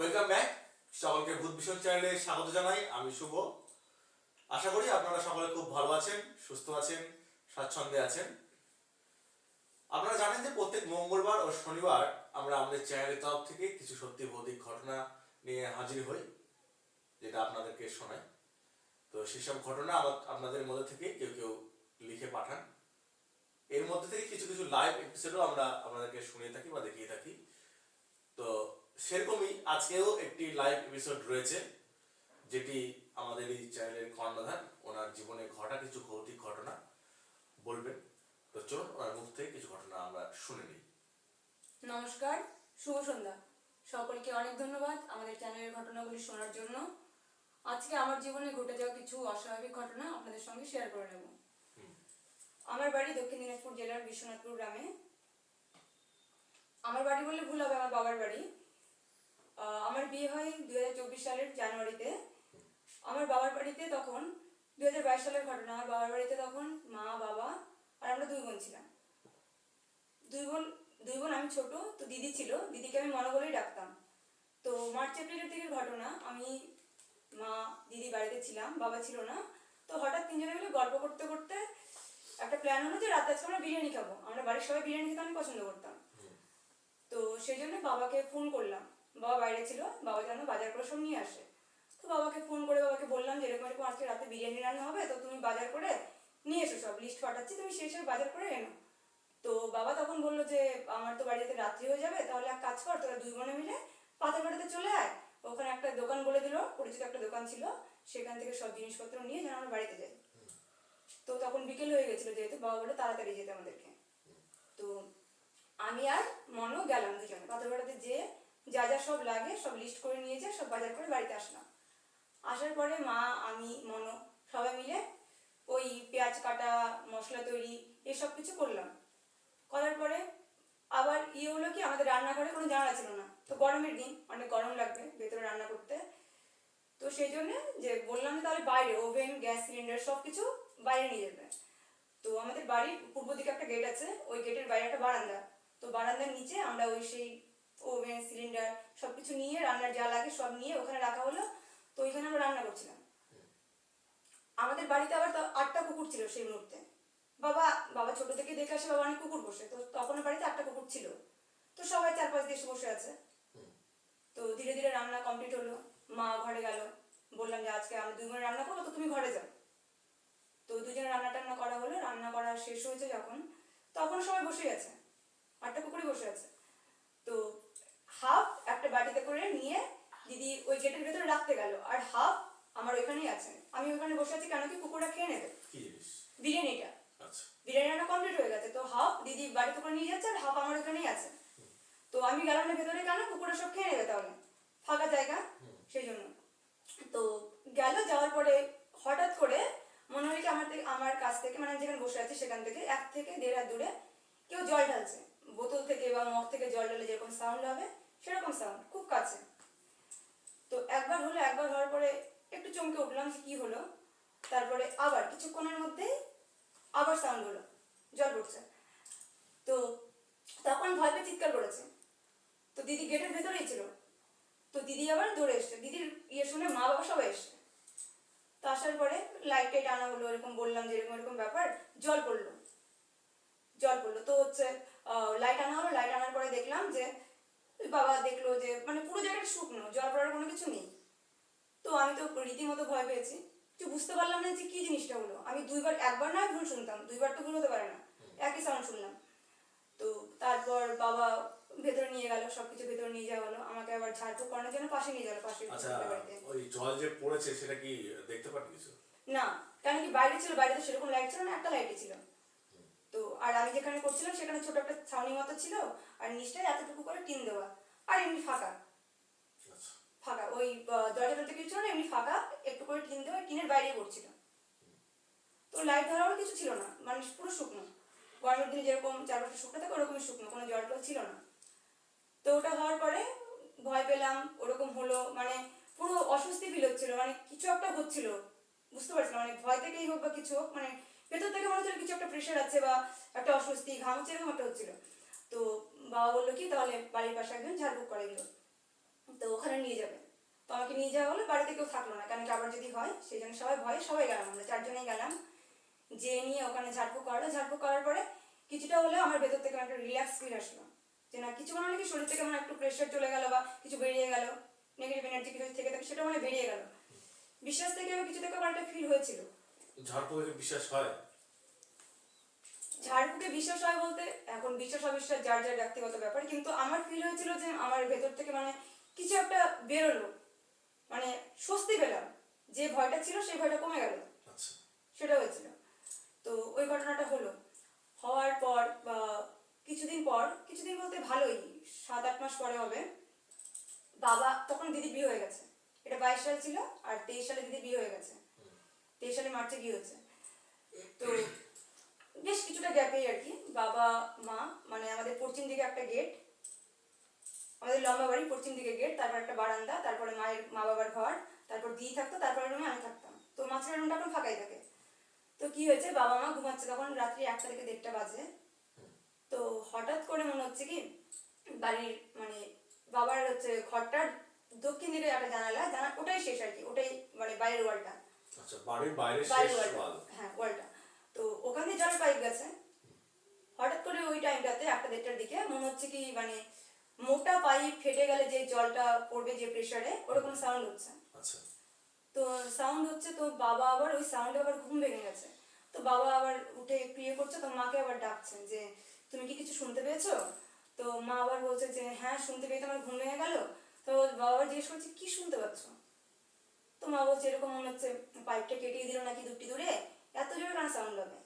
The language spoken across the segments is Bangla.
ওয়েলকাম ব্যাক সকলকে ভূত ভীষণ চ্যানেলে স্বাগত জানাই। আমি শুভ। আশা করি আপনারা সকলে খুব ভালো আছেন, সুস্থ আছেন, স্বাচ্ছন্দ্যে আছেন। আপনারা জানেন যে প্রত্যেক মঙ্গলবার ও শনিবার আমরা আমাদের চ্যানেলের তরফ থেকে কিছু সত্যি ভৌতিক ঘটনা নিয়ে হাজির হই, যেটা আপনাদেরকে শোনাই। তো সেসব ঘটনা আপনাদের মধ্যে থেকে কেউ কেউ লিখে পাঠান। এর মধ্যে থেকে কিছু কিছু লাইভ এপিসোডও আমরা আপনাদেরকে শুনিয়ে থাকি বা দেখিয়ে থাকি। তো সেরকমই আজকেও একটি লাইভ এপিসোড রয়েছে যেটি আমাদের এই চ্যানেলের কর্ণধার ওনার জীবনে ঘটা কিছু ভৌতিক ঘটনা বলবেন। তো চলুন ওনার মুখ থেকে কিছু ঘটনা আমরা শুনে নিই। নমস্কার শুভ সন্ধ্যা। সকলকে অনেক ধন্যবাদ আমাদের চ্যানেলের ঘটনাগুলি শোনার জন্য। আজকে আমার জীবনে ঘটে যাওয়া কিছু অস্বাভাবিক ঘটনা আপনাদের সঙ্গে শেয়ার করে নেব। আমার বাড়ি দক্ষিণ দিনাজপুর জেলার বিশ্বনাথপুর গ্রামে। আমার বাড়ি বললে ভুল হবে আমার বাবার বাড়ি। আমার বিয়ে হয় দুই হাজার চব্বিশ সালের জানুয়ারিতে। আমার বাবার বাড়িতে তখন দুই হাজার বাইশ সালের ঘটনা আমার বাবার বাড়িতে তখন মা বাবা আর আমরা দুই বোন ছিলাম। দুই বোন দুই বোন আমি ছোট তো দিদি ছিল। দিদিকে আমি মনে বলেই ডাকতাম। তো মার্চ এপ্রিলের দিকের ঘটনা আমি মা দিদি বাড়িতে ছিলাম বাবা ছিল না। তো হঠাৎ তিনজনে মিলে গল্প করতে করতে একটা প্ল্যান হলো যে রাতে আজকে আমরা বিরিয়ানি খাব। আমরা বাড়ির সবাই বিরিয়ানি খেতে আমি পছন্দ করতাম। তো সেই জন্য বাবাকে ফোন করলাম। বাবা বাইরে ছিল, বাবা যেন বাজার করে সব নিয়ে আসে। তো বাবাকে ফোন করে বাবাকে বললাম যে, এরকম এরকম আজকে রাতে বিরিয়ানি রান্না হবে, তো তুমি বাজার করে নিয়ে এসো সব লিস্ট পাঠাচ্ছি, তুমি সেই হিসেবে বাজার করে এনো তো বাবা তখন বলল যে, আমার তো বাড়িতে রাত্রি হয়ে যাবে, তাহলে এক কাজ কর, তোরা দুই বোনে মিলে পাথরঘাটাতে চলে আয়। ওখানে একটা দোকান বলে দিল, পরিচিত একটা দোকান ছিল, সেখান থেকে সব জিনিসপত্র নিয়ে যেন আমরা বাড়িতে যাই। তো তখন বিকেল হয়ে গেছিল, যেহেতু বাবা বলে তাড়াতাড়ি যেতে আমাদেরকে। তো আমি আর মনও গেলাম দুজনে পাথরঘাটাতে যেয়ে যা যা সব লাগে, সব লিস্ট করে নিয়ে যেয়ে সব বাজার করে বাড়িতে আসলাম আসার পরে মা, আমি, মনো সবাই মিলে ওই পেঁয়াজ কাটা, মশলা তৈরি এসব কিছু করলাম। করার পরে আবার ইয়ে হলো কি, আমাদের রান্নাঘরে কোনো জানালা ছিল না। তো গরমের দিন, অনেক গরম লাগবে ভেতরে রান্না করতে। তো সেই জন্যে যে বললাম যে তাহলে বাইরে ওভেন, গ্যাস সিলিন্ডার সব কিছু বাইরে নিয়ে যাবে। তো আমাদের বাড়ির পূর্ব দিকে একটা গেট আছে, ওই গেটের বাইরে একটা বারান্দা। তো বারান্দার নিচে আমরা ওই সেই ওভেন, সিলিন্ডার রান্নার যা লাগে সব নিয়ে ওখানে রাখা হলো, তো ওইখানে আমরা রান্না করছিলাম। আমাদের বাড়িতে আবার আটটা কুকুর ছিল সেই মুহূর্তে। বাবা বাবা ছোট থেকে দেখে আসে বাবা অনেক কুকুর বসে তো তখন বাড়িতে আটটা কুকুর ছিল। তো সবাই চার পাঁচ এসে বসে আছে। তো ধীরে ধীরে রান্না কমপ্লিট হলো। মা ঘরে গেল। বললাম যে, আজকে আমি দুই বোনে রান্না করব, তো তুমি ঘরে যাও। তো দুজনে রান্না টান্না করা হলো। রান্না করা শেষ হয়েছে যখন। তখন সবাই বসে আছে। আটটা কুকুরই বসে আছে। তো হাফ একটা বাটিতে করে নিয়ে দিদি ওই গেটের ভেতরে রাখতে গেল। আর হাফ আমার ওইখানেই আছে। আমি ওইখানে বসে আছি কেন কি কুকুরটা খেয়ে নেবে? বিরিয়ানিটা বিরিয়ানিটা। আচ্ছা। বিরিয়ানি রান্না কমপ্লিট হয়ে গেছে। তো হাফ দিদি বাড়িতে করে নিয়ে যাচ্ছে আর হাফ আমার ওখানেই আছে। তো আমি গেলাম না ভেতরে কেন কুকুরে সব খেয়ে নেবে তাহলে? ফাঁকা জায়গা। সেই জন্য। তো গেল যাওয়ার পরে হঠাৎ করে মনে হয় কি আমার থেকে আমার কাছ থেকে মানে আমি যেখানে বসে আছি সেখান থেকে এক থেকে দেড় হাত দূরে কেউ জল ঢালছে। বোতল থেকে বা মগ থেকে জল ঢালে যেরকম সাউন্ড হবে সেরকম সাউন্ড খুব কাছে। তো একবার হলো, একবার হওয়ার পরে একটু চমকে উঠলাম যে কি হলো। তারপরে আবার কিছুক্ষণের মধ্যেই আবার সাউন্ড হলো জল পড়ছে। তো তখন ভয় পেয়ে চিৎকার করেছে। তো দিদি গেটের ভেতরেই ছিল। তো দিদি আবার দৌড়ে এসছে। দিদির ইয়ে শুনে মা বাবা সবাই এসছে। তো আসার পরে লাইট টাইট আনা হলো, এরকম বললাম যে এরকম এরকম ব্যাপার জল পড়ল। জল পড়ল। তো হচ্ছে লাইট আনা হলো। লাইট আনার পরে দেখলাম যে বাবা দেখল যে মানে পুরো জায়গাটা শুকনো জল পড়ার কোনো কিছু নেই। তো আমি তো রীতিমতো ভয় পেয়েছি। তো বুঝতে পারলাম না যে কি জিনিসটা হলো। আমি দুইবার একবার না ভুল শুনতাম। দুইবার তো ভুল হতে পারে না। একই সাউন্ড শুনলাম। তো তারপর বাবা ভেতরে নিয়ে গেল সবকিছু ভেতরে নিয়ে যাওয়া হলো। আমাকে আবার ঝাড়ফুঁক করানোর জন্য পাশে নিয়ে গেল পাশে আচ্ছা ওই জল যে পড়েছে সেটা কি দেখতে পান না। কেন কি বাইরে ছিল বাইরে তো সেরকম লাইট ছিল না একটা লাইটই ছিল। আর আমি যেখানে করছিলাম সেখানে ছোট একটা ছাউনি মতো ছিল আর নিচটায় এতটুকু করে টিন দেওয়া। আর এমনি ফাঁকা। আচ্ছা। ফাঁকা। ওই দরজা টরজা কিছু ছিল না এমনি ফাঁকা একটু করে টিন দেওয়া টিনের বাইরে পড়ছিল তো লাইট ধরারও কিছু ছিল না মানে পুরো শুকনো। গরমের দিনে যেরকম চারপাশে শুকনো থাকে ওরকমই শুকনো কোনো জল টল ছিল না। তো ওটা হওয়ার পরে ভয় পেলাম ওরকম হলো মানে পুরো অস্বস্তি ফিল হচ্ছিল মানে কিছু একটা হচ্ছিল বুঝতে পারছিলাম মানে ভয় থেকেই হোক বা কিছু হোক মানে ভেতর থেকে মনে হচ্ছিল কিছু একটা প্রেশার আছে বা একটা অস্বস্তি, ঘাম হচ্ছে, এরকম একটা হচ্ছিল। তো বাবা বলল কি, তাহলে বাড়ির পাশে একজন ঝাড়ফুঁক করে দিল। তো ওখানে নিয়ে যাবে। তো আমাকে নিয়ে যাওয়া হলো, বাড়িতে কেউ থাকল না। কারণ কি আবার যদি হয়, সেই জন্য সবাই ভয়ে সবাই গেলাম আমরা, চারজনেই গেলাম। যে নিয়ে ওখানে ঝাড়ফুঁক করালো ঝাড়ফুঁক করার পরে কিছুটা হলেও আমার ভেতর থেকে একটা রিল্যাক্স ফিল আসলো। যে না, কিছু মানে নাকি শরীর থেকে মানে একটু প্রেশার চলে গেল বা কিছু বেরিয়ে গেল নেগেটিভ এনার্জি কিছু থেকে থাকে, সেটা মানে বেরিয়ে গেল। বিশ্বাস থেকে কিছু থেকে আমার একটা ফিল হয়েছিল। ঝাড়ফুঁকে বিশ্বাস হয়? ঝাড়ফুঁকে বিশ্বাস হয় বলতে এখন বিশ্বাস অবিশ্বাস যার যার ব্যক্তিগত ব্যাপার কিন্তু আমার ফিল হয়েছিল যে আমার ভেতর থেকে মানে কিছু একটা বেরোলো। মানে স্বস্তি পেলাম। যে ভয়টা ছিল সেই ভয়টা কমে গেল। আচ্ছা। সেটা হয়েছিল। তো ওই ঘটনাটা হলো। হওয়ার পর বা কিছুদিন পর কিছুদিন বলতে ভালোই সাত আট মাস পরে হবে বাবা তখন দিদি বিয়ে হয়ে গেছে। এটা বাইশ সাল ছিল আর তেইশ সালে দিদি বিয়ে হয়ে গেছে। তেইশ সালে মার্চে বিয়ে হয়েছে? তো বেশ কিছুটা গ্যাপেই আর কি। বাবা, মা মানে আমাদের পশ্চিম দিকে একটা গেট আমাদের লম্বা বাড়ি পশ্চিম দিকে গেট তারপর একটা বারান্দা, তারপরে মায়ের, মা বাবার ঘর, তারপর দিদি থাকতো, তারপরে রুমে আমি থাকতাম। তো মাছের রুমটা এখন ফাঁকাই থাকে। তো কি হয়েছে, বাবা, মা ঘুমাচ্ছে তখন রাত্রি একটা থেকে দেড়টা বাজে। তো হঠাৎ করে মনে হচ্ছে কি, বাড়ির মানে বাবার হচ্ছে ঘরটার দক্ষিণ দিকে একটা জানালা, জানা, ওটাই শেষ আর কি, ওটাই মানে বাইরের ওয়ালটা আচ্ছা বাড়ির বাইরে শেষ ওয়াল। হ্যাঁ ওয়ালটা। তো ওখান দিয়ে জলের পাইপ গেছে হঠাৎ করে ওই টাইমটাতে একটা দেড়টার দিকে মনে হচ্ছে কি মানে মোটা পাইপ ফেটে গেলে যে জলটা পড়বে যে প্রেসারে ওরকম সাউন্ড হচ্ছে। আচ্ছা। তো সাউন্ড হচ্ছে তো বাবা আবার ওই সাউন্ডে আবার ঘুম ভেঙে গেছে। তো বাবা আবার উঠে প্রিয়ে করছে তো মাকে আবার ডাকছেন যে তুমি কি কিছু শুনতে পেয়েছ? তো মা আবার বলছে যে হ্যাঁ শুনতে পেয়ে তো আমার ঘুম ভেঙে গেল। তো বাবা আবার জিজ্ঞেস করছে কি শুনতে পাচ্ছ? তো মা বলছে, এরকম মনে হচ্ছে পাইপটা কেটে দিল নাকি দুটি দূরে? এত জোরে কেন সাউন্ড হবে?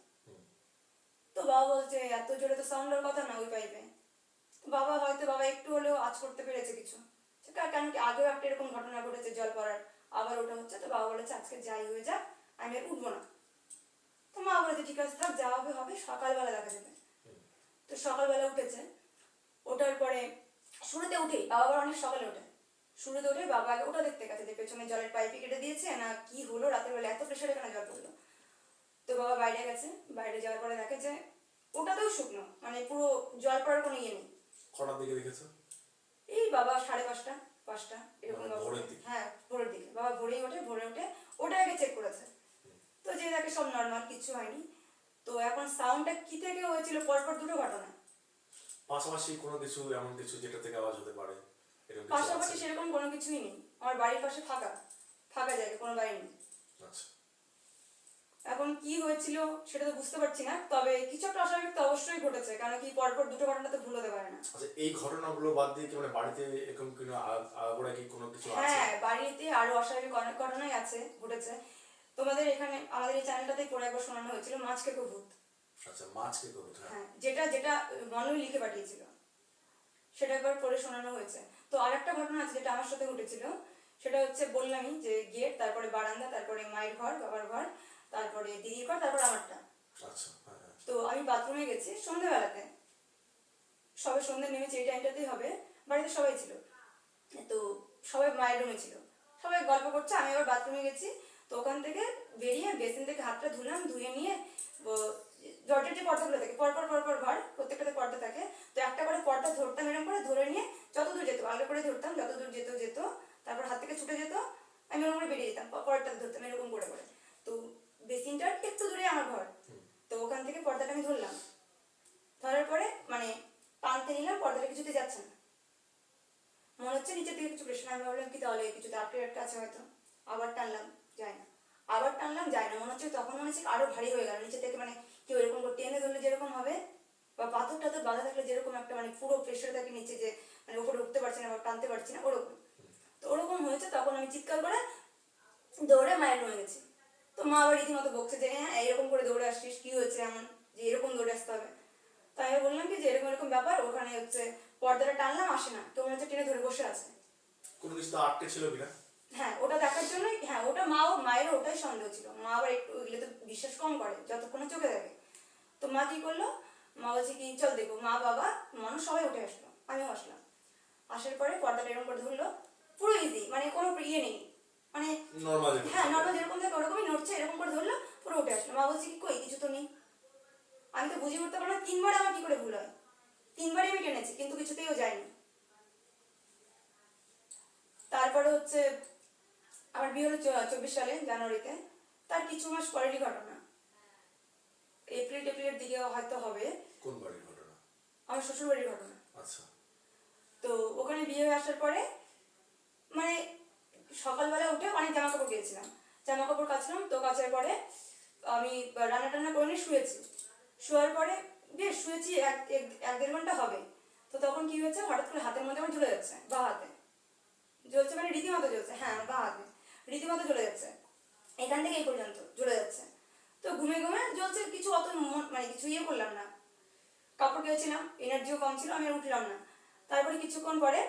তো বাবা বলছে, এত জোরে তো সাউন্ড কথা না ওই পাইপে বাবা হয়তো, বাবা একটু হলেও আজ করতে পেরেছে কিছু। কেন কি আগেও একটা এরকম ঘটনা ঘটেছে জল পড়ার, আবার ওটা হচ্ছে, তো বাবা বলেছে, আজকে যাই হয়ে যাক, আমি আর উঠবো না। তো মা বলেছে, ঠিক আছে, থাক যা হবে হবে, সকালবেলা দেখা যাবে। তো সকালবেলা উঠেছে। ওঠার পরে শুরুতে উঠেই, বাবা আবার অনেক সকালে ওঠে। উঠে বাবা আগে ওটা দেখতে গেছে যে পেছনে জলের পাইপে কেটে দিয়েছে না কি হলো? রাতের বেলা এত প্রেশারে কেন জল পড়ল তো বাবা বাইরে গেছে। বাইরে যাওয়ার পরে দেখে যে ওটাতেও শুকনো। মানে পুরো জল পড়ার কোনো ইয়ে নেই। কটার দিকে দেখেছ? এই বাবা সাড়ে পাঁচটা পাঁচটা এরকম মানে ওঠে। হ্যাঁ ভোরের দিকে। বাবা ভোরেই ওঠে ভোরে উঠে ওটা আগে চেক করেছে। তো যে দেখে সব নর্মাল কিছু হয়নি। তো এখন সাউন্ডটা কি থেকে হয়েছিল? পরপর দুটো ঘটনা। পাশাপাশি কোনো কিছু এমন কিছু যেটা থেকে আওয়াজ হতে পারে? পাশাপাশি সেরকম কোনো কিছুই নেই। আমার বাড়ির পাশে ফাঁকা। ফাঁকা জায়গা কোনো বাড়ি নেই। আচ্ছা। এখন কি হয়েছিল সেটা তো বুঝতে পারছি না তবে কিছু একটা অস্বাভাবিক তো অবশ্যই ঘটেছে কারণ কি পরপর দুটো ঘটনা তো ভুলতে পারে না। আচ্ছা এই ঘটনাগুলো বাদ দিয়ে কি মানে বাড়িতে এরকম কোনো আগাগোড়া কি কোনো কিছু আছে? হ্যাঁ বাড়িতে আরও অস্বাভাবিক অনেক ঘটনাই আছে ঘটেছে। তোমাদের এখানে আমাদের এই চ্যানেলটাতেই পরে একবার শোনানো হয়েছিল মাছ খেকো ভূত আচ্ছা মাছকে করো হ্যাঁ। হ্যাঁ যেটা যেটা মনই লিখে পাঠিয়েছিল। সেটা একবার পড়ে শোনানো হয়েছে। তো আর একটা ঘটনা আছে যেটা আমার সাথে ঘটেছিল। সেটা হচ্ছে বললামই যে গেট তারপরে বারান্দা তারপরে মায়ের ঘর বাবার ঘর তারপরে দিদির ঘর তারপরে আমারটা। আচ্ছা হ্যাঁ হ্যাঁ। তো আমি বাথরুমে গেছি সন্ধ্যেবেলাতে সবে সন্ধ্যে নেমেছে এই টাইমটাতেই হবে। বাড়িতে সবাই ছিল। তো সবাই মায়ের রুমে ছিল। সবাই গল্প করছে আমি আবার বাথরুমে গেছি। তো ওখান থেকে বেরিয়ে বেসিন থেকে হাতটা ধুলাম ধুয়ে নিয়ে দরজার যে পর্দাগুলো থাকে পরপর পরপর ঘর প্রত্যেকটাতে পর্দা থাকে। তো একটা করে পর্দা ধরতাম এরকম করে ধরে নিয়ে যত দূর যেত আলাদা করে ধরতাম যত দূর যেত যেত তারপর হাত থেকে ছুটে যেত আমি ওরকম করে বেরিয়ে যেতাম প- পরেরটা ধরতাম এরকম করে করে। তো বেসিনটার একটু দূরে আমার ঘর। তো ওখান থেকে পর্দাটা আমি ধরলাম। ধরার পরে মানে টানতে নিলাম পর্দাটা কিছুতে যাচ্ছে না। মনে হচ্ছে নিচের দিকে কিছু প্রেশার আমি ভাবলাম কি তাহলে কিছুতে আটকে আটকে আছে হয়তো। আবার টানলাম যায় না। আবার টানলাম যায় না। মনে হচ্ছে তখন মনে হচ্ছে আরও ভারী হয়ে গেল। নিচে থেকে মানে কেউ এরকম করে টেনে ধরলে যেরকম হবে বা পাথর টাথর বাধা থাকলে যেরকম একটা মানে পুরো প্রেশার থাকে নিচে যে মানে উপরে উঠতে পারছি না বা টানতে পারছি না ওরকম। তো ওরকম হয়েছে তখন আমি চিৎকার করে দৌড়ে মায়ের রুমে গেছি। তো মা আবার রীতিমতো বকছে যে হ্যাঁ এরকম করে দৌড়ে আসছিস কি হয়েছে এমন? যে এরকম দৌড়ে আসতে হবে। তাই আমি বললাম কি যে এরকম এরকম ব্যাপার ওখানে হচ্ছে পর্দাটা টানলাম আসে না। তো মনে হচ্ছে টেনে ধরে বসে আছে। কোনো কিছু তো আটকে ছিল কিনা? হ্যাঁ ওটা দেখার জন্যই হ্যাঁ ওটা মাও মায়েরও ওটাই সন্দেহ ছিল। মা আবার একটু ওইগুলো তো বিশ্বাস কম করে যতক্ষণে চোখে দেখে। তো মা কি করল? মা বলছে কি চল দেখো মা বাবা মানুষ সবাই উঠে আসলো আমিও আসলাম। আসার পরে পর্দাটা এরকম করে ধরলো। পুরো ইজি মানে কোনো ইয়ে নেই। মানে হ্যাঁ নর্মাল যেরকম থাকে ওরকমই নড়ছে এরকম করে ধরলো পুরো উঠে আসলো। মা বলছে কি কই কিছু তো নেই। আমি তো বুঝে উঠতে পারলাম তিনবার আমার কি করে ভুল হয়? তিনবারই আমি টেনেছি কিন্তু কিছুতেই ও যায়নি। তারপরে হচ্ছে আমার বিয়ে হলো চব্বিশ সালে জানুয়ারিতে। তার কিছু মাস পরেরই ঘটনা। এপ্রিল টেপ্রিলের দিকে হয়তো হবে। কোন বাড়ির ঘটনা? আমার শ্বশুরবাড়ির ঘটনা। আচ্ছা। তো ওখানে বিয়ে হয়ে আসার পরে মানে সকালবেলা উঠে অনেক জামা কাপড় কিনেছিলাম। জামা কাপড় কাচলাম, তো কাচার পরে আমি রান্না টান্না করে নিয়ে শুয়েছি। শোয়ার পরে বেশ শুয়েছি এক, এক- দেড় ঘণ্টা হবে। তো তখন কি হয়েছে, হঠাৎ করে হাতের মধ্যে আমার ঝুলে যাচ্ছে, বা হাতে। জ্বলছে মানে রীতিমতো জ্বলছে হ্যাঁ বা হাতে। রীতিমতো জ্বলে যাচ্ছে। এখান থেকে এই পর্যন্ত জ্বলে যাচ্ছে। তো ঘুমে ঘুমে জ্বলছে কিছু অত মন- কিছু ইয়ে করলাম না। কাপড় কেটেছিলাম এনার্জিও কম ছিল, আমি আর উঠলাম না। তারপরে কিছুক্ষণ পরে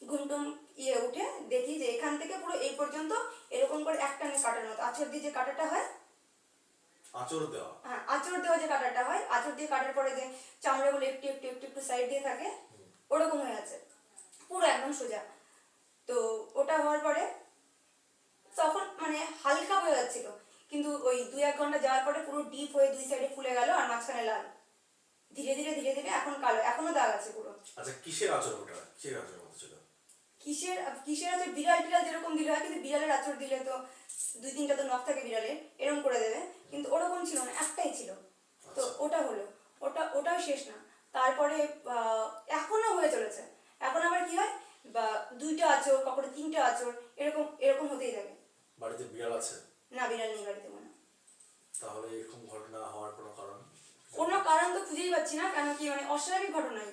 ঘুমটুম ইয়ে উঠে দেখি যে এখান থেকে পুরো এই পর্যন্ত এরকম করে একটা কাটার মতো। আঁচড় দিয়ে যে কাটাটা হয় আচর দেওয়া। হ্যাঁ আঁচড় দেওয়া যে কাটাটা হয় আঁচড় দিয়ে কাটার পরে যে চামড়াগুলো একটু একটু একটু একটু সাইড দিয়ে থাকে ওরকম হয়ে আছে। পুরো একদম সোজা। তো ওটা হওয়ার পরে তখন মানে হালকা হয়ে যাচ্ছিল কিন্তু ওই দুই এক ঘণ্টা যাওয়ার পরে পুরো ডিপ হয়ে দুই সাইডে ফুলে গেল আর মাঝখানে লাল। ধীরে ধীরে ধীরে ধীরে এখন কালো এখনও দাগ আছে পুরো। আচ্ছা কিসের ওটা? কিসের আচর মতো ছিল? কিসের কিসের আছে বিড়াল টিড়াল যেরকম দিলে হয় কিন্তু বিড়ালের আচর দিলে তো দুই তিনটা তো নখ থাকে বিড়ালের এরকম করে দেবে কিন্তু ওরকম ছিল না একটাই ছিল। তো আচ্ছা। ওটা হলো ওটা ওটাও শেষ না। তারপরে এখনও হয়ে চলেছে। এখন আবার কি হয়? বা দুইটা আচর কখনো তিনটা আচর এরকম এরকম হতেই থাকে। বাড়িতে বিড়াল আছে? না বিড়াল নেই বাড়িতে মনে তাহলে এরকম ঘটনা হওয়ার কোনো কারণ? কোনো কারণ তো খুঁজেই পাচ্ছি না কেন কি মানে অস্বাভাবিক ঘটনাই।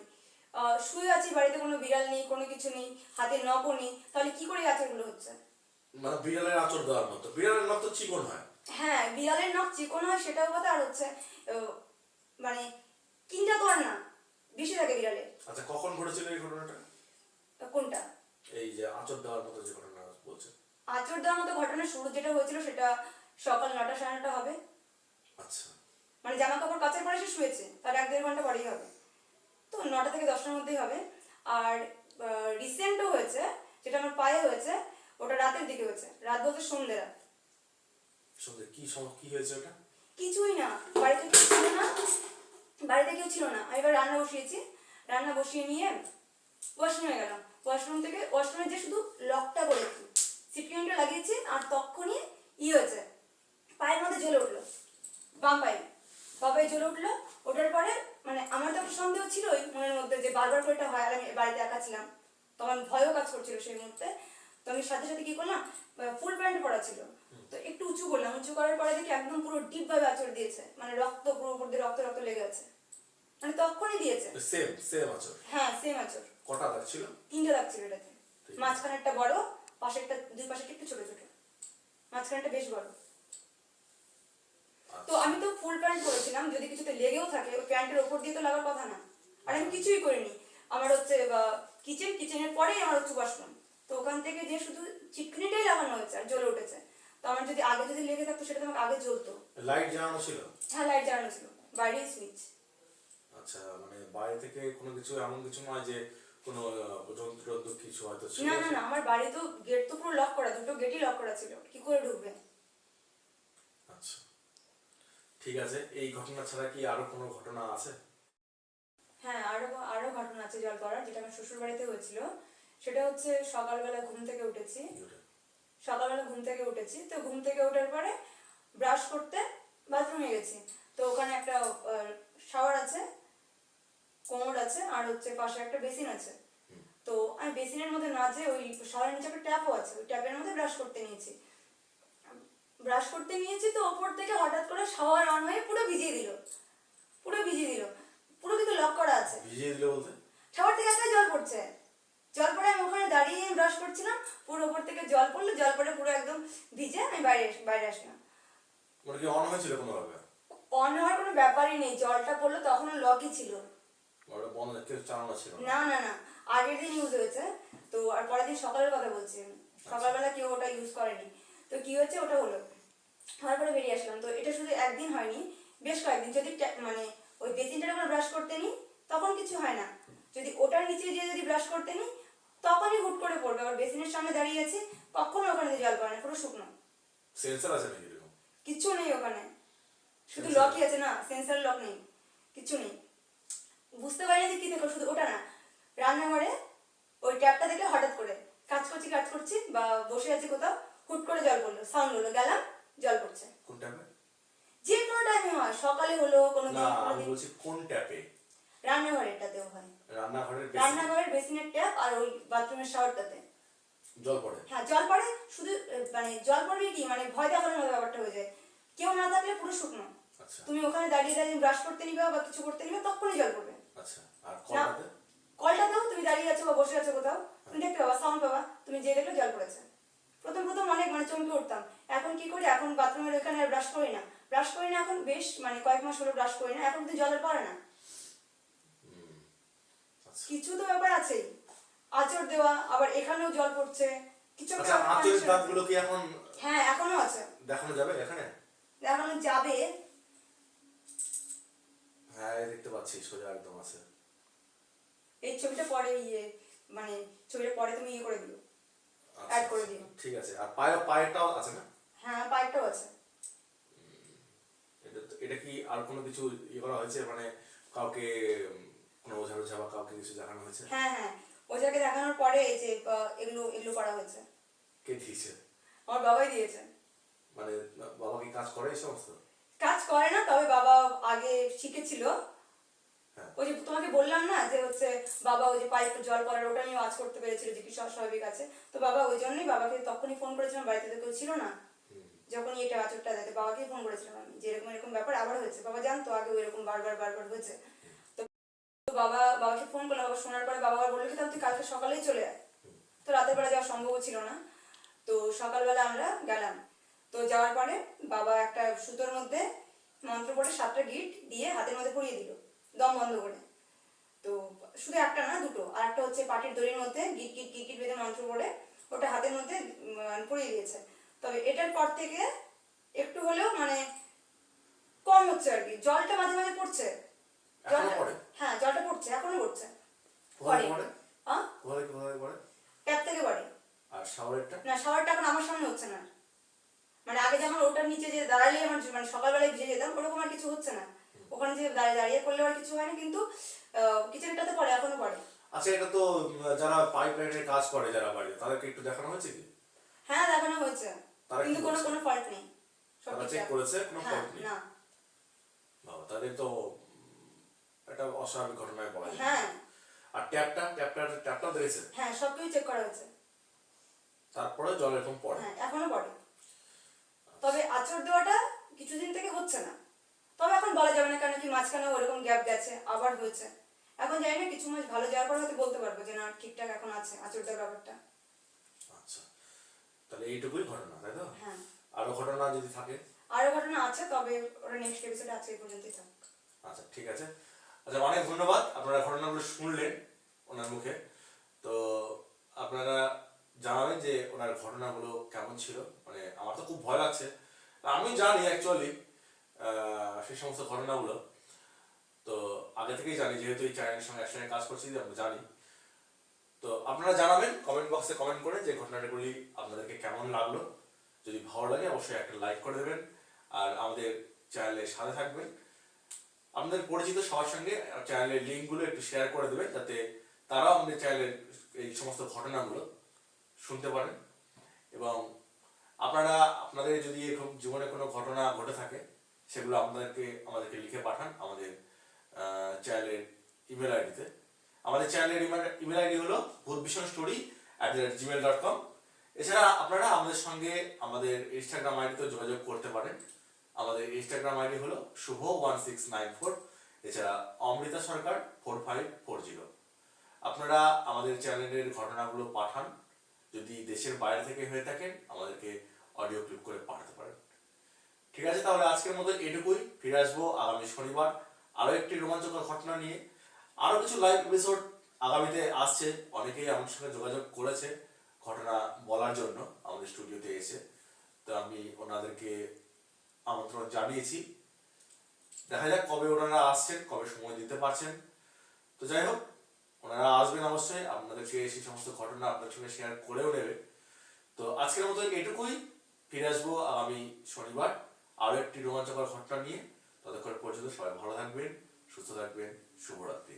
শুয়ে আছি বাড়িতে কোনো বিড়াল নেই কোনো কিছু নেই হাতে নখও নেই তাহলে কি করে আচরগুলো হচ্ছে? মানে বিড়ালের আচর দেওয়ার মতো। বিড়ালের নখ তো চিকন হয়। হ্যাঁ বিড়ালের নখ চিকন হয় সেটাও কথা আর হচ্ছে মানে তিনটা তো আর না বেশি থাকে বিড়ালের। আচ্ছা কখন ঘটেছিল এই ঘটনাটা? কোনটা? এই যে আচর দেওয়ার মতো যে ঘটনা বলছে আচর দেওয়ার মতো ঘটনা শুরু যেটা হয়েছিল সেটা সকাল নটা সাড়ে নটা হবে। আচ্ছা। মানে জামা কাপড় কাচার পরে সে শুয়েছে তার এক দেড় ঘণ্টা পরেই হবে। তো নটা থেকে দশটার মধ্যেই হবে। আর রিসেন্টও হয়েছে যেটা আমার পায়ে হয়েছে ওটা রাতের দিকে হয়েছে। রাত বলতে সন্ধ্যে রাত। সন্ধ্যে কি কি হয়েছে ওটা? কিছুই না। বাড়িতে কেউ ছিল না। বাড়িতে কেউ ছিল না। আমি এবার রান্না বসিয়েছি। রান্না বসিয়ে নিয়ে ওয়াশরুমে গেলাম। ওয়াশরুম থেকে ওয়াশরুমে যে শুধু লকটা করেছি সিপিএনটা লাগিয়েছি আর তখনই ই হয়েছে। পায়ের মধ্যে জ্বলে উঠল। বাম পায়ে। বাম পায়ে জ্বলে উঠল। ওঠার পরে মানে আমার তো একটা সন্দেহ ছিলই মনের মধ্যে যে বারবার করে এটা হয় আর আমি বাড়িতে একা ছিলাম। তো আমার ভয়ও কাজ করছিল সেই মুহূর্তে। তো আমি সাথে সাথে কি করলাম? ফুল প্যান্ট পরা ছিল। তো একটু উঁচু করলাম। উঁচু করার পরে দেখি একদম পুরো ডিপ ভাবে আচর দিয়েছে। মানে রক্ত পুরো উপর দিয়ে রক্ত রক্ত লেগে আছে। মানে তখনই দিয়েছে। সেম সেম আচর হ্যাঁ সেম আচর কটা দাগ ছিল? তিনটে দাগ ছিল এটাতে। মাঝখানে একটা বড় পাশেরটা দুই পাশেরটা একটু ছোট ছোট। মাঝখানেরটা বেশ বড়। তো আমি ফুল প্যান্ট পরেছিলাম যদি কিছুতে লেগেও থাকে ওই প্যান্টের ওপর দিয়ে তো লাগার কথা না। আর আমি কিছুই করিনি। আমার হচ্ছে কিচেন কিচেনের পরেই আমার হচ্ছে ওয়াশরুম তো ওখান থেকে যে শুধু চিকনিটাই লাগানো হয়েছে আর জ্বলে উঠেছে। তো আমার যদি আগে যদি লেগে থাকতো সেটা তো আমাকে আগে জ্বলতো। লাইট জ্বালানো ছিল? হ্যাঁ লাইট জ্বালানো ছিল। বাইরেই সুইচ আচ্ছা মানে বাইরে থেকে কোনো কিছু এমন কিছু নয় যে কোনো যন্ত্র কিছু হয়তো ছিল? না না না আমার বাড়ি তো গেট তো পুরো লক করা দুটো গেটই লক করা ছিল। কি করে ঢুকবে? আচ্ছা। ঠিক আছে এই ঘটনা ছাড়া কি আরও কোনো ঘটনা আছে? হ্যাঁ আরও আরও ঘটনা আছে জল করার যেটা আমার শ্বশুর বাড়িতে হয়েছিল। সেটা হচ্ছে সকালবেলা ঘুম থেকে উঠেছি। সকালবেলা ঘুম থেকে উঠেছি। তো ঘুম থেকে ওঠার পরে ব্রাশ করতে বাথরুমে গেছি। তো ওখানে একটা শাওয়ার আছে কোমর আছে আর হচ্ছে পাশে একটা বেসিন আছে। তো আমি বেসিনের মধ্যে না যে ওই শাওয়ারের নিচে একটা ট্যাপও আছে। ওই ট্যাপের মধ্যে ব্রাশ করতে নিয়েছি। ব্রাশ করতে নিয়েছি তো ওপর থেকে হঠাৎ করে শাওয়ার অন হয়ে পুরো ভিজিয়ে দিল। পুরো ভিজিয়ে দিল। পুরো কিন্তু লক করা আছে। ভিজিয়ে দিলে বলতে? শাওয়ার থেকে একাই জল পড়ছে। জল পড়ে আমি ওখানে দাঁড়িয়ে ব্রাশ করছিলাম পুরো ওপর থেকে জল পড়ল জল পড়ে পুরো একদম ভিজে আমি বাইরে বাইরে আসলাম। মানে কি অন হয়েছিল কোনোভাবে? অন হওয়ার কোনো ব্যাপারই নেই জলটা পড়ল তখন লকই ছিল। না। না না না আগের দিন ইউজ হয়েছে। তো আর পরের দিন সকালের কথা বলছি সকালবেলা কেউ ওটা ইউজ করেনি। তো কি হয়েছে ওটা হলো। হওয়ার পরে বেরিয়ে আসলাম। তো এটা শুধু একদিন হয়নি বেশ কয়েকদিন। যদি মানে ওই বেসিনটা যখন ব্রাশ করতে নিই তখন কিছু হয় না। যদি ওটার নিচে গিয়ে যদি ব্রাশ করতে নিই তখনই হুট করে পড়বে। আবার বেসিনের সামনে দাঁড়িয়ে আছি কখনো ওখানে দিয়ে জল পড়ে না পুরো শুকনো। সেন্সার আছে নাকি এরকম? কিচ্ছু নেই ওখানে। শুধু লকই আছে। না সেন্সার লক নেই কিচ্ছু নেই। বুঝতে পারিনি যে কি দেখো শুধু ওটা না। রান্নাঘরে ওই ট্যাপটা দেখে হঠাৎ করে কাজ করছি কাজ করছি বা বসে আছি কোথাও হুট করে জল পড়ল সাউন্ড হলো গেলাম। জল পড়ছে। কোন ট্যাপে? যে কোনো টাইমে হয় সকালে হলো কোনো না আমি বলছি কোন ট্যাপে? রান্নাঘরেরটাতেও হয়। রান্নাঘরের রান্নাঘরের বেসিনের ট্যাপ আর ওই বাথরুমের শাওয়ারটাতে। জল পড়ে? হ্যাঁ জল পড়ে শুধু মানে জল পড়বে কি মানে ভয় দেখানোর ব্যাপারটা হয়ে যায়। কেউ না থাকলে পুরো শুকনো। আচ্ছা। তুমি ওখানে দাঁড়িয়ে দাঁড়িয়ে ব্রাশ করতে নিবে বা কিছু করতে নিবে তখনই জল পড়বে। আচ্ছা আর কলটাতে? কলটাতেও তুমি দাঁড়িয়ে আছো বা বসে আছো কোথাও তুমি দেখতে পাবা সাউন্ড পাবা তুমি যে দেখলে জল পড়েছে। প্রথম প্রথম অনেক মানে চমকে উঠতাম। এখন কি করি? এখন বাথরুমের ওখানে আর ব্রাশ করি না। ব্রাশ করি না এখন বেশ মানে কয়েক মাস হলো ব্রাশ করি না। এখন কিন্তু জলের পড়ে না। আচ্ছা। কিছু তো ব্যাপার আছেই আচর দেওয়া আবার এখানেও জল পড়ছে। কিছু আচ্ছা কি এখন হ্যাঁ এখনও আছে। দেখানো যাবে এখানে? দেখানো যাবে। হ্যাঁ দেখতে পাচ্ছি সোজা একদম আছে। এই ছবিটা পরে ইয়ে মানে ছবিটা পরে তুমি ইয়ে করে দিও। আচ্ছা, Add করে দিও। ঠিক আছে আর পায়ে পায়েরটাও আছে না? হ্যাঁ পাইপটাও আছে। এটা কি আর কোনো কিছু ইয়ে করা হয়েছে? মানে কাউকে কোনো ওঝা ওঝা বা কাউকে কিছু দেখানো হয়েছে? হ্যাঁ হ্যাঁ। ওজাকে দেখানোর পরে এই যে এগুলো এগুলো করা হয়েছে। কে দিয়েছে? আমার বাবাই দিয়েছে। মানে বাবা কি কাজ করে এই সমস্ত? কাজ করে না তবে বাবা আগে শিখেছিল। ওই যে তোমাকে বললাম না যে হচ্ছে বাবা ওই যে পাইপ জল পড়ার ওটা নিয়ে ওয়াজ করতে পেরেছিল যে কি স্বাভাবিক আছে। তো বাবা ওই জন্যই বাবাকে তখনই ফোন করেছিলাম বাড়িতে তো কেউ ছিল না। যখন এটা আচরটা দিতে বাবাকেই ফোন করেছিলাম আমি যে এরকম এরকম ব্যাপার আবার হয়েছে। বাবা জানতো আগে এরকম বারবার বারবার হয়েছে। তো বাবা বাবাকে ফোন করলাম বাবা শোনার পরে বাবা আবার বলল কি তুই কালকে সকালেই চলে আয়। তো রাতের বেলা যাওয়া সম্ভব ছিল না। তো সকালবেলা আমরা গেলাম। তো যাওয়ার পরে বাবা একটা সুতোর মধ্যে মন্ত্র পড়ে সাতটা গিট দিয়ে হাতের মধ্যে পরিয়ে দিল। দম বন্ধ করে। তো শুধু একটা না দুটো। আর একটা হচ্ছে পাটির দড়ির মধ্যে গিট গিট গিট গিট বেঁধে মন্ত্র পড়ে ওটা হাতের মধ্যে মানে দিয়েছে। তবে এটার পর থেকে একটু হলেও মানে কম হচ্ছে আর কি। জলটা মাঝে মাঝে পড়ছে। হ্যাঁ জলটা পড়ছে এখনও পড়ছে। হ্যাঁ? ট্যাপ থেকে পড়ে? আর শাওয়ারেরটা? না শাওয়ারটা এখন আমার সামনে হচ্ছে না। মানে আগে যেমন ওটার নিচে যে দাঁড়ালে আমার মানে সকালবেলায় ভিজে যেতাম ওরকম আর কিছু হচ্ছে না। ওখানে যে দাঁড়িয়ে দাঁড়িয়ে করলে আর কিছু হয় না কিন্তু কিচেনটাতে পড়ে এখনও পড়ে। আচ্ছা এটা তো যারা পাইপ লাইনের কাজ করে যারা বাড়িতে তাদেরকে একটু দেখানো হয়েছে কি? হ্যাঁ দেখানো হয়েছে। কিন্তু কোনো? কোনো ফল্ট নেই। সব তারা চেক করেছে? কোনো হ্যাঁ ফল্ট নেই? না। বাবা, তাদের তো একটা অস্বাভাবিক ঘটনায় পড়ে হ্যাঁ। আর ট্যাপটা ট্যাপটা ট্যাপটাও দেখেছে হ্যাঁ সব কিছু চেক করা হয়েছে। তারপরে জল এরকম পড়ে? হ্যাঁ এখনও পড়ে। তবে আচর দেওয়াটা কিছুদিন থেকে হচ্ছে না। তবে এখন বলা যাবে না কেন কি মাঝখানে ওরকম গ্যাপ গেছে আবার হয়েছে। এখন জানি না কিছু মাস ভালো যাওয়ার পর হয়তো বলতে পারব যে না ঠিকঠাক এখন আছে আচর দেওয়ার ব্যাপারটা। আচ্ছা তাহলে এইটুকুই ঘটনা তাই তো? হ্যাঁ। আরও ঘটনা যদি থাকে? আরও ঘটনা আছে তবে ওরা নেক্সট এপিসোডে আছে এই পর্যন্তই থাক। আচ্ছা ঠিক আছে। আচ্ছা অনেক ধন্যবাদ। আপনারা ঘটনাগুলো শুনলেন ওনার মুখে। তো আপনারা জানাবেন যে ওনার ঘটনাগুলো কেমন ছিল। মানে আমার তো খুব ভয় লাগছে। আমি জানি অ্যাকচুয়ালি সেই সমস্ত ঘটনাগুলো। তো আগে থেকেই জানি, যেহেতু এই চ্যানেলের সঙ্গে একসঙ্গে কাজ করছি আমরা জানি। তো আপনারা জানাবেন কমেন্ট বক্সে কমেন্ট করে যে ঘটনাগুলি আপনাদেরকে কেমন লাগল। যদি ভালো লাগে, অবশ্যই একটা লাইক করে দেবেন। আর আমাদের চ্যানেলের সাথে থাকবেন। আপনাদের পরিচিত সবার সঙ্গে চ্যানেলের লিঙ্কগুলো একটু শেয়ার করে দেবেন, যাতে তারাও আমাদের চ্যানেলের এই সমস্ত ঘটনাগুলো শুনতে পারেন। এবং আপনারা, আপনাদের যদি এরকম জীবনে কোনো ঘটনা ঘটে থাকে সেগুলো আপনাদেরকে আমাদেরকে লিখে পাঠান আমাদের চ্যানেলের ইমেল আইডিতে। আমাদের চ্যানেলের ইমেল আইডি হলো Bhutbhishon story at the rate Gmail dot com এছাড়া আপনারা আমাদের সঙ্গে আমাদের ইনস্টাগ্রাম আইডিতেও যোগাযোগ করতে পারেন। আমাদের ইনস্টাগ্রাম আইডি হলো Shubho one six nine four এছাড়া Amrita Sarkar four five four zero আপনারা আমাদের চ্যানেলের ঘটনাগুলো পাঠান। যদি দেশের বাইরে থেকে হয়ে থাকেন, আমাদেরকে অডিও ক্লিপ করে পাঠাতে পারেন। ঠিক আছে, তাহলে আজকের মতো এটুকুই। ফিরে আসব আগামী শনিবার আরও একটি রোমাঞ্চকর ঘটনা নিয়ে। আরও কিছু লাইভ এপিসোড আগামীতে আসছে। অনেকেই আমার সঙ্গে যোগাযোগ করেছে ঘটনা বলার জন্য আমাদের স্টুডিওতে এসে। তো আমি ওনাদেরকে আমন্ত্রণ জানিয়েছি। দেখা যাক কবে ওনারা আসছেন, কবে সময় দিতে পারছেন। তো যাই হোক, ওনারা আসবেন অবশ্যই আপনাদেরকে সেই সমস্ত ঘটনা আপনাদের সঙ্গে শেয়ার করেও নেবে। তো আজকের মতো এটুকুই। ফিরে আসব আগামী শনিবার। আরও একটি রোমাঞ্চকর ঘটনা নিয়ে ততক্ষণ পর্যন্ত সবাই ভালো থাকবেন সুস্থ থাকবেন শুভরাত্রি।